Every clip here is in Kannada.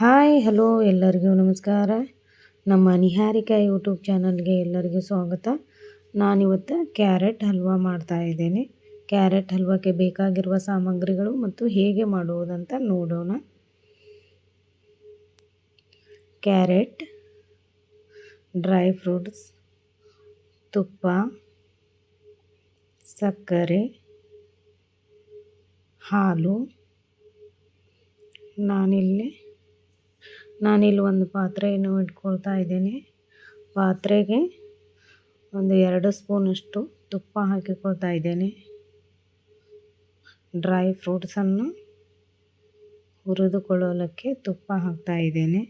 ಹಾಯ್, ಹಲೋ ಎಲ್ಲರಿಗೂ ನಮಸ್ಕಾರ. ನಮ್ಮ ನಿಹಾರಿಕಾ ಯೂಟ್ಯೂಬ್ ಚಾನಲ್ಗೆ ಎಲ್ಲರಿಗೂ ಸ್ವಾಗತ. ನಾನಿವತ್ತು ಕ್ಯಾರೆಟ್ ಹಲ್ವಾ ಮಾಡ್ತಾ ಇದ್ದೇನೆ. ಕ್ಯಾರೆಟ್ ಹಲ್ವಕ್ಕೆ ಬೇಕಾಗಿರುವ ಸಾಮಗ್ರಿಗಳು ಮತ್ತು ಹೇಗೆ ಮಾಡುವುದಂತ ನೋಡೋಣ. ಕ್ಯಾರೆಟ್, ಡ್ರೈ ಫ್ರೂಟ್ಸ್, ತುಪ್ಪ, ಸಕ್ಕರೆ, ಹಾಲು. ನಾನಿಲ್ಲಿ ನಾನಿಲ್ಲಿ ಒಂದು ಪಾತ್ರೆಯನ್ನು ಇಟ್ಕೊಳ್ತಾ ಇದ್ದೇನೆ. ಪಾತ್ರೆಗೆ ಒಂದು ಎರಡು ಸ್ಪೂನಷ್ಟು ತುಪ್ಪ ಹಾಕಿಕೊಳ್ತಾ ಇದ್ದೇನೆ. ಡ್ರೈ ಫ್ರೂಟ್ಸನ್ನು ಹುರಿದುಕೊಳ್ಳಲಿಕ್ಕೆ ತುಪ್ಪ ಹಾಕ್ತಾ ಇದ್ದೇನೆ.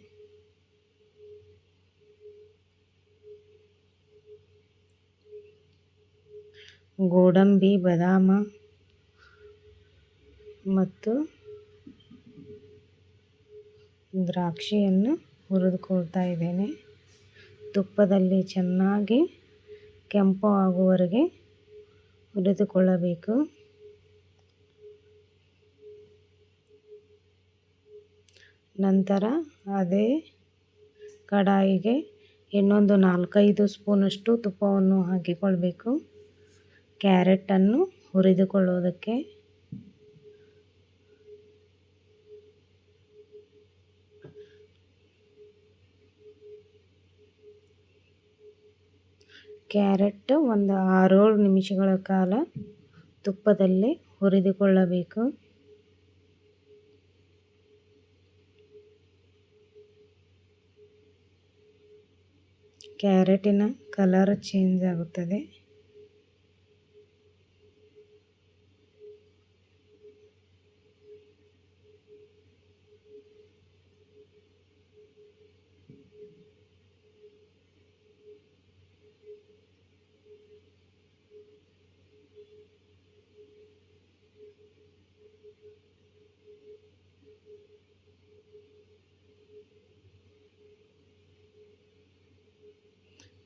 ಗೋಡಂಬಿ, ಬದಾಮ ಮತ್ತು ದ್ರಾಕ್ಷಿಯನ್ನು ಹುರಿದುಕೊಳ್ತಾ ಇದ್ದೇನೆ. ತುಪ್ಪದಲ್ಲಿ ಚೆನ್ನಾಗಿ ಕೆಂಪು ಆಗುವವರೆಗೆ ಹುರಿದುಕೊಳ್ಳಬೇಕು. ನಂತರ ಅದೇ ಕಡಾಯಿಗೆ ಇನ್ನೊಂದು ನಾಲ್ಕೈದು ಸ್ಪೂನಷ್ಟು ತುಪ್ಪವನ್ನು ಹಾಕಿಕೊಳ್ಬೇಕು. ಕ್ಯಾರೆಟನ್ನು ಹುರಿದುಕೊಳ್ಳೋದಕ್ಕೆ ಕ್ಯಾರೆಟ್ ಒಂದು ಆರೇಳು ನಿಮಿಷಗಳ ಕಾಲ ತುಪ್ಪದಲ್ಲಿ ಹುರಿದುಕೊಳ್ಳಬೇಕು. ಕ್ಯಾರೆಟಿನ ಕಲರ್ ಚೇಂಜ್ ಆಗುತ್ತದೆ.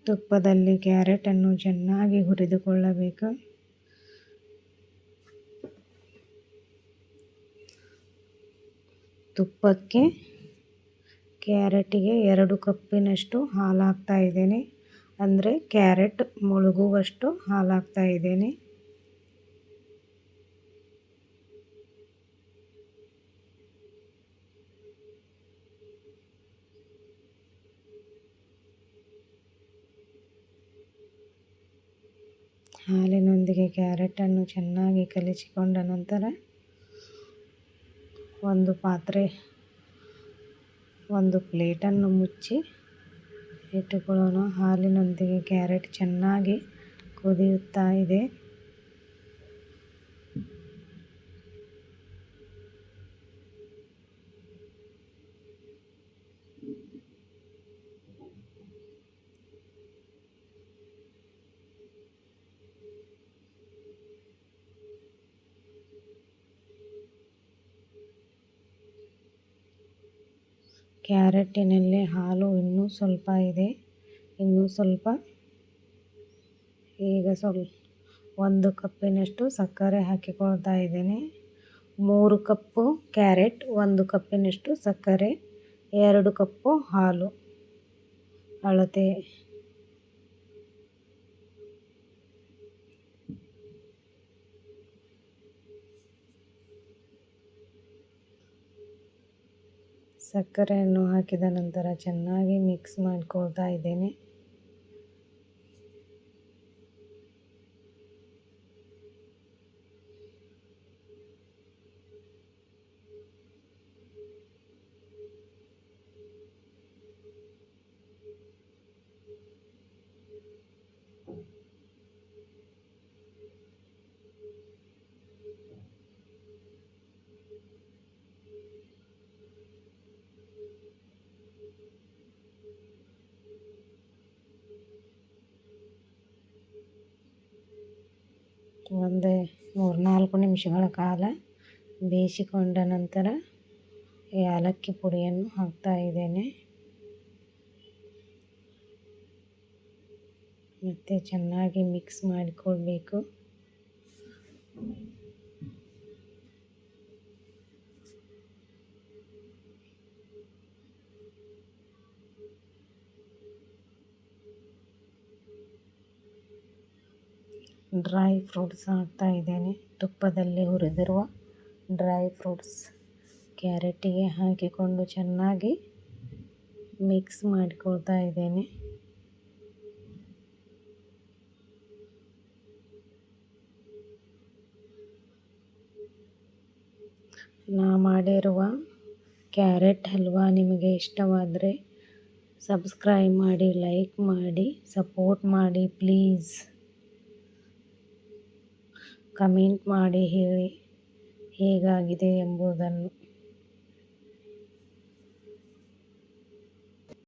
ತುಪ್ಪದಲ್ಲಿ ಕ್ಯಾರೆಟನ್ನು ಚೆನ್ನಾಗಿ ಹುರಿದುಕೊಳ್ಳಬೇಕು. ತುಪ್ಪಕ್ಕೆ ಕ್ಯಾರೆಟಿಗೆ ಎರಡು ಕಪ್ಪಿನಷ್ಟು ಹಾಲು ಹಾಕ್ತಾ ಇದ್ದೇನೆ. ಅಂದರೆ ಕ್ಯಾರೆಟ್ ಮುಳುಗುವಷ್ಟು ಹಾಲು ಹಾಕ್ತಾ ಇದ್ದೇನೆ. ಹಾಲಿನೊಂದಿಗೆ ಕ್ಯಾರೆಟನ್ನು ಚೆನ್ನಾಗಿ ಕಲಿಸಿಕೊಂಡ ನಂತರ ಒಂದು ಪಾತ್ರೆ, ಒಂದು ಪ್ಲೇಟನ್ನು ಮುಚ್ಚಿ ಇಟ್ಟುಕೊಳ್ಳೋಣ. ಹಾಲಿನೊಂದಿಗೆ ಕ್ಯಾರೆಟ್ ಚೆನ್ನಾಗಿ ಕುದಿಯುತ್ತಾ ಇದೆ. ಕ್ಯಾರೆಟಿನಲ್ಲಿ ಹಾಲು ಇನ್ನೂ ಸ್ವಲ್ಪ ಇದೆ. ಇನ್ನೂ ಸ್ವಲ್ಪ, ಈಗ ಸ್ವಲ್ಪ, ಒಂದು ಕಪ್ಪಿನಷ್ಟು ಸಕ್ಕರೆ ಹಾಕಿಕೊಳ್ತಾ ಇದ್ದೇನೆ. ಮೂರು ಕಪ್ಪು ಕ್ಯಾರೆಟ್, ಒಂದು ಕಪ್ಪಿನಷ್ಟು ಸಕ್ಕರೆ, ಎರಡು ಕಪ್ಪು ಹಾಲು. ಅಳತೆ ಸಕ್ಕರೆಯನ್ನು ಹಾಕಿದ ನಂತರ ಚೆನ್ನಾಗಿ ಮಿಕ್ಸ್ ಮಾಡ್ಕೊಳ್ತಾ ಇದ್ದೇನೆ. ಒಂದು ಮೂರು ನಾಲ್ಕು ನಿಮಿಷಗಳ ಕಾಲ ಬೇಯಿಸಿಕೊಂಡ ನಂತರ ಏಲಕ್ಕಿ ಪುಡಿಯನ್ನು ಹಾಕ್ತಾ ಇದ್ದೇನೆ. ಮತ್ತು ಚೆನ್ನಾಗಿ ಮಿಕ್ಸ್ ಮಾಡಿಕೊಳ್ಬೇಕು. ಡ್ರೈ ಫ್ರೂಟ್ಸ್ ಹಾಕ್ತಾ ಇದ್ದೇನೆ. ತುಪ್ಪದಲ್ಲಿ ಹುರಿದಿರುವ ಡ್ರೈ ಫ್ರೂಟ್ಸ್ ಕ್ಯಾರೆಟಿಗೆ ಹಾಕಿಕೊಂಡು ಚೆನ್ನಾಗಿ ಮಿಕ್ಸ್ ಮಾಡಿಕೊಳ್ತಾ ಇದ್ದೇನೆ. ನಾ ಮಾಡಿರುವ ಕ್ಯಾರೆಟ್ ಹಲ್ವಾ ನಿಮಗೆ ಇಷ್ಟವಾದರೆ ಸಬ್ಸ್ಕ್ರೈಬ್ ಮಾಡಿ, ಲೈಕ್ ಮಾಡಿ, ಸಪೋರ್ಟ್ ಮಾಡಿ, ಪ್ಲೀಸ್. ಕಮೆಂಟ್ ಮಾಡಿ ಹೇಳಿ ಹೇಗಾಗಿದೆ ಎಂಬುದನ್ನು.